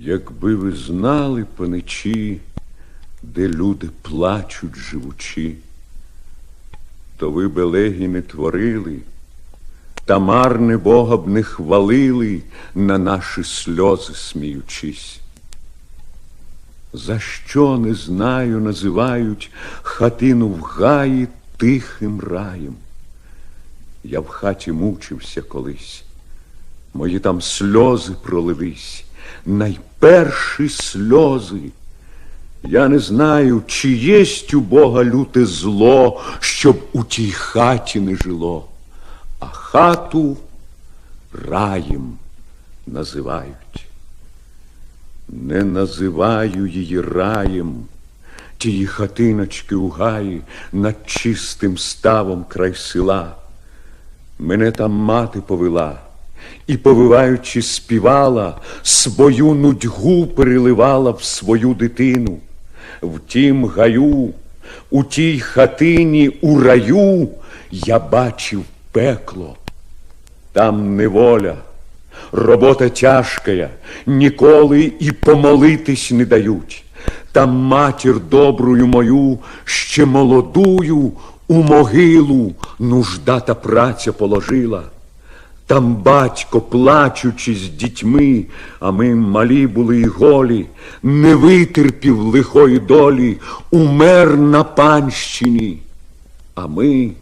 Якби ви знали паничі, де люди плачуть живучи, то ви б елегій не творили, та марне Бога б не хвалили на наші сльози сміючись. За що не знаю, називають хатину в гаї тихим раєм. Я в хаті мучився колись, мої там сльози пролились, найперші сльози. Я не знаю, чи єсть у Бога люте зло, щоб у тій хаті не жило, а хату раєм називають. Не називаю її раєм, тії хатиночки у гаї над чистим ставом край села. Мене там мати повела і, повиваючи, співала, свою нудьгу переливала в свою дитину. В тім гаю, у тій хатині, у раю я бачив пекло. Там неволя, робота тяжкая, ніколи і помолитись не дають. Там матір добрую мою, ще молодую, у могилу нужда та праця положила. Там батько, плачучи з дітьми, а ми малі були й голі, не витерпів лихої долі, умер на панщині. А ми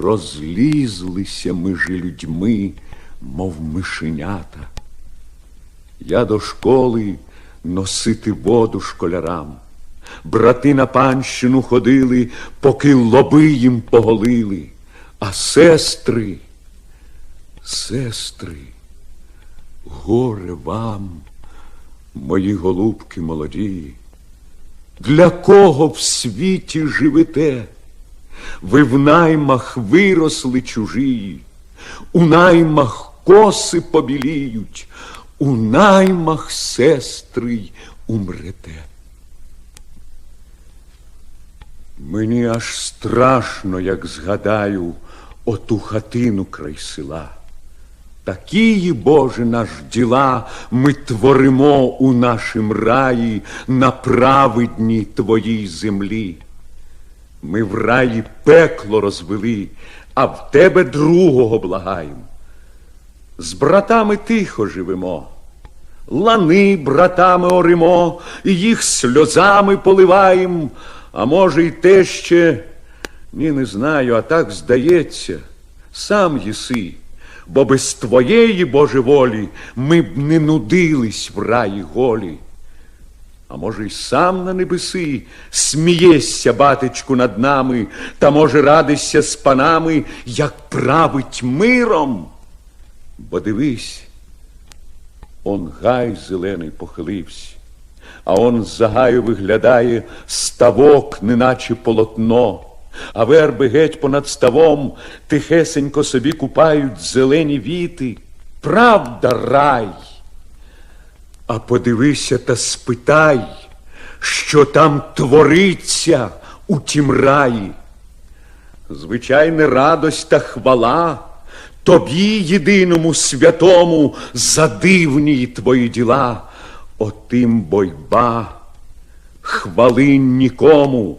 розлізлися між людьми, мов мишенята. Я до школи носити воду школярам. Брати на панщину ходили, поки лоби їм поголили, а сестри, сестри, горе вам, мої голубки молоді, для кого в світі живете? Ви в наймах виросли чужі, у наймах коси побіліють, у наймах сестри умрете. Мені аж страшно, як згадаю оту хатину край села. Такії, Боже, наш діла ми творимо у нашім раї на праведній Твоїй землі. Ми в раї пекло розвели, а в тебе другого благаєм. З братами тихо живемо, лани братами оримо, і їх сльозами поливаєм, а може, й те ще, ні, не знаю, а так здається, сам єси, бо без твоєї Боже волі ми б не нудились в раї голі. А може, й сам на небеси смієшся, батечку, над нами, та може радишся з панами, як править миром. Бо дивись, он гай зелений похилився, а он за гаю виглядає ставок, неначе полотно, а верби геть понад ставом тихесенько собі купають зелені віти. Правда, рай. А подивися та спитай, що там твориться у тім раї. Звичайне радость та хвала тобі, єдиному святому, за дивні твої діла, отим бойба, хвали нікому,